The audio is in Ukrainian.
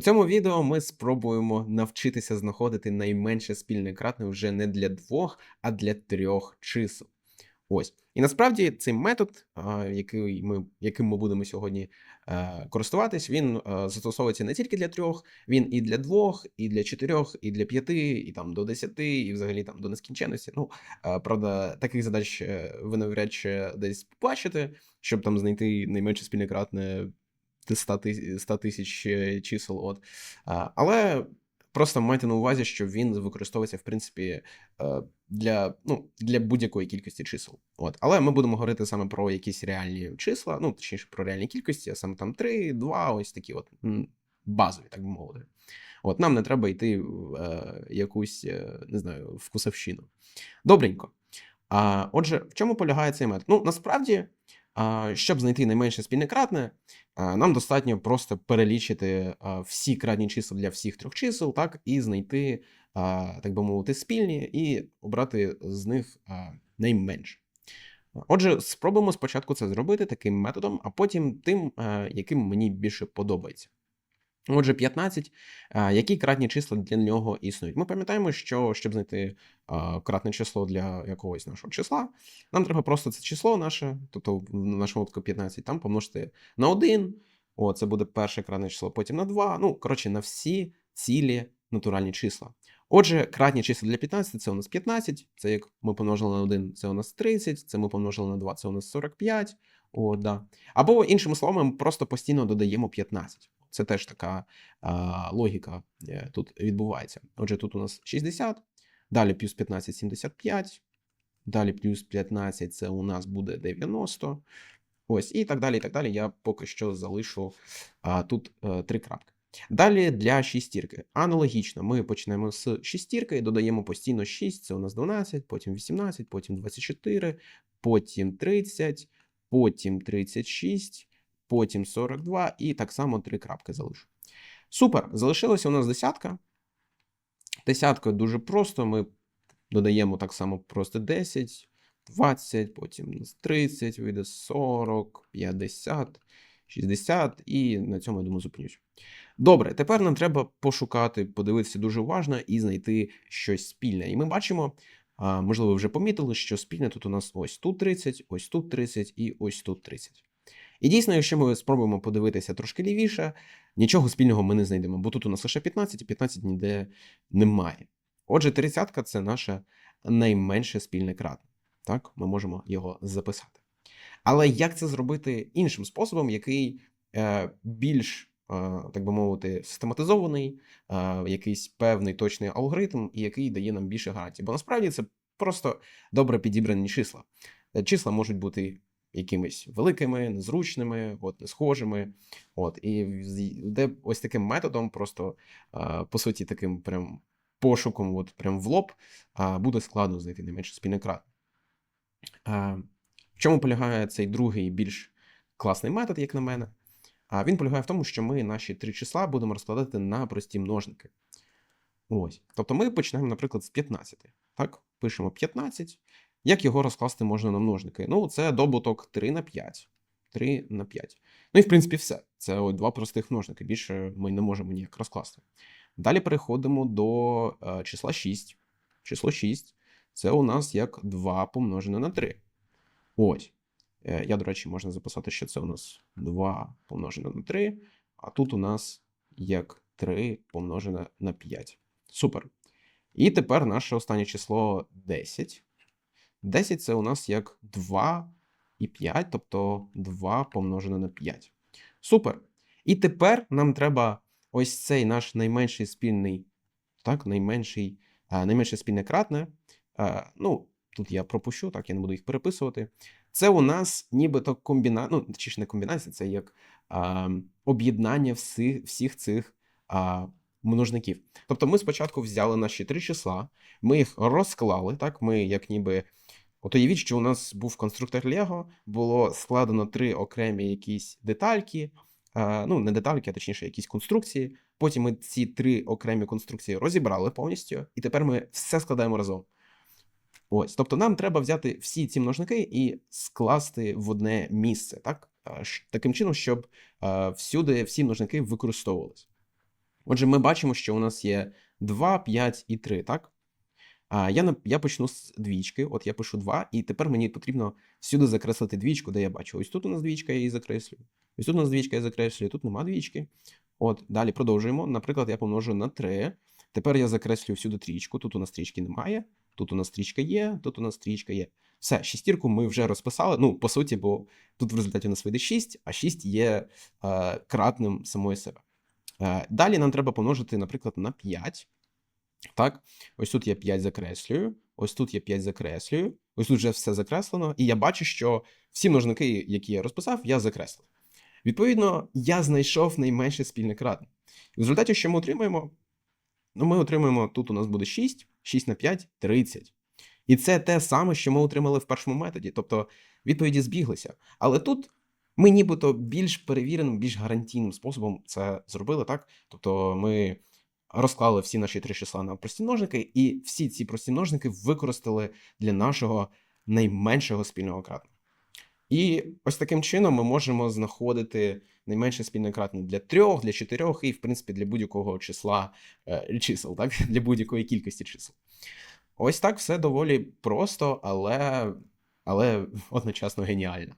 У цьому відео ми спробуємо навчитися знаходити найменше спільне кратне вже не для двох, а для трьох чисел. Ось. І насправді цей метод, який ми, яким ми будемо сьогодні е, користуватись, він е, застосовується не тільки для трьох, він і для двох, і для чотирьох, і для п'яти, і там до десяти, і взагалі там до нескінченності. Ну, е, правда, таких задач ви навряд чи десь побачите, щоб там знайти найменше спільне кратне 100 тисяч е, чисел. От. Але просто майте на увазі, що він використовується, в принципі, е, для, ну, для будь-якої кількості чисел. От. Але ми будемо говорити саме про якісь реальні числа, ну, точніше, про реальні кількості, а саме там 3, 2, ось такі от базові, так би мовити. От нам не треба йти в е, якусь, е, не знаю, вкусовщину. Добренько. А, отже, в чому полягає цей метод? Ну, насправді, щоб знайти найменше спільне кратне, нам достатньо просто перелічити всі кратні числа для всіх трьох чисел, так, і знайти, так би мовити, спільні, і обрати з них найменше. Отже, спробуємо спочатку це зробити таким методом, а потім тим, яким мені більше подобається. Отже, 15. Які кратні числа для нього існують? Ми пам'ятаємо, що щоб знайти кратне число для якогось нашого числа, нам треба просто це число наше, тобто в нашому випадку 15, там помножити на 1. О, це буде перше кратне число, потім на 2. Ну, коротше, на всі цілі натуральні числа. Отже, кратні числа для 15 це у нас 15, це як ми помножили на 1, це у нас 30, це ми помножили на 2, це у нас 45. О, да. Або, іншими словами, ми просто постійно додаємо 15. Це теж така а, логіка е, тут відбувається. Отже, тут у нас 60, далі плюс 15 75, далі плюс 15 це у нас буде 90. Ось, і так далі. і так далі. Я поки що залишу а, тут е, три крапки. Далі для шістірки. Аналогічно, ми почнемо з шістірки, додаємо постійно 6, це у нас 12, потім 18, потім 24, потім 30, потім 36, потім 42 і так само три крапки залишу. Супер, залишилася у нас десятка. Десятка дуже просто. Ми додаємо так само просто 10, 20, потім 30, вийде 40, 50, 60, і на цьому я думаю зупинюсь. Добре, тепер нам треба пошукати, подивитися дуже уважно і знайти щось спільне. І ми бачимо, можливо, ви вже помітили, що спільне тут у нас ось тут 30, ось тут 30 і ось тут 30. І дійсно, якщо ми спробуємо подивитися трошки лівіше, нічого спільного ми не знайдемо, бо тут у нас лише 15, і 15 ніде немає. Отже, 30 це наше найменше спільне кратне. Так, ми можемо його записати. Але як це зробити іншим способом, який е, більш, е, так би мовити, систематизований, е, якийсь певний точний алгоритм, і який дає нам більше гарантій? Бо насправді це просто добре підібрані числа. Е, Числа можуть бути якимись великими, незручними, от, несхожими. От, і де ось таким методом, просто по суті, таким прям пошуком, от прям в лоб, буде складно знайти не менше. Е, В чому полягає цей другий більш класний метод, як на мене? А він полягає в тому, що ми наші три числа будемо розкладати на прості множники. Ось. Тобто ми почнемо, наприклад, з 15. Так, пишемо 15. Як його розкласти можна на множники? Ну, це добуток 3 на 5. 3 на 5. Ну і в принципі все. Це от два простих множники. Більше ми не можемо ніяк розкласти. Далі переходимо до е, числа 6. Число 6 це у нас як 2 помножене на 3. Ось. Е, Я, до речі, можна записати, що це у нас 2 помножене на 3, а тут у нас як 3 помножене на 5. Супер. І тепер наше останнє число 10. 10 це у нас як 2 і 5, тобто 2 помножене на 5. Супер. І тепер нам треба ось цей наш найменший спільний, так, найменший, а, найменше спільне кратне. А, ну, тут я пропущу, так, я не буду їх переписувати. Це у нас нібито комбінація, ну, точніше не комбінація, це як а, об'єднання всіх, всіх цих а, множників. Тобто ми спочатку взяли наші три числа, ми їх розклали, так, ми як ніби. От уявіть, що у нас був конструктор Лего, було складено три окремі якісь детальки, а, ну, не детальки, а точніше, якісь конструкції. Потім ми ці три окремі конструкції розібрали повністю, і тепер ми все складаємо разом. Ось, тобто нам треба взяти всі ці множники і скласти в одне місце, так? Таким чином, щоб а, всюди всі множники використовувалися. Отже, ми бачимо, що у нас є 2, 5 і 3, так? А я, я почну з двічки, от я пишу 2, і тепер мені потрібно всюди закреслити двічку, де я бачу. Ось тут у нас двічка, я її закреслюю. Ось тут у нас двічка, я закреслюю, тут нема двічки. От, далі продовжуємо. Наприклад, я помножу на 3. Тепер я закреслюю всюди трічку. Тут у нас трічки немає, тут у нас трічка є, тут у нас трічка є. Все, шістірку ми вже розписали. Ну, по суті, бо тут в результаті у нас вийде 6, а 6 є е, кратним самої себе. Е, далі нам треба помножити, наприклад, на 5. Так, ось тут я 5 закреслюю, ось тут я 5 закреслюю, ось тут вже все закреслено, і я бачу, що всі множники, які я розписав, я закреслив. Відповідно, я знайшов найменше спільне кратне. В результаті, що ми отримаємо? Ну, ми отримаємо, тут у нас буде 6, 6 на 5 – 30. І це те саме, що ми отримали в першому методі. Тобто відповіді збіглися. Але тут ми нібито більш перевіреним, більш гарантійним способом це зробили, так? Тобто ми розклали всі наші три числа на прості множники, і всі ці прості множники використали для нашого найменшого спільного кратного. І ось таким чином ми можемо знаходити найменше спільне кратне для трьох, для чотирьох і, в принципі, для будь-якого числа е, чисел, так? для будь-якої кількості чисел. Ось так все доволі просто, але, але одночасно геніально.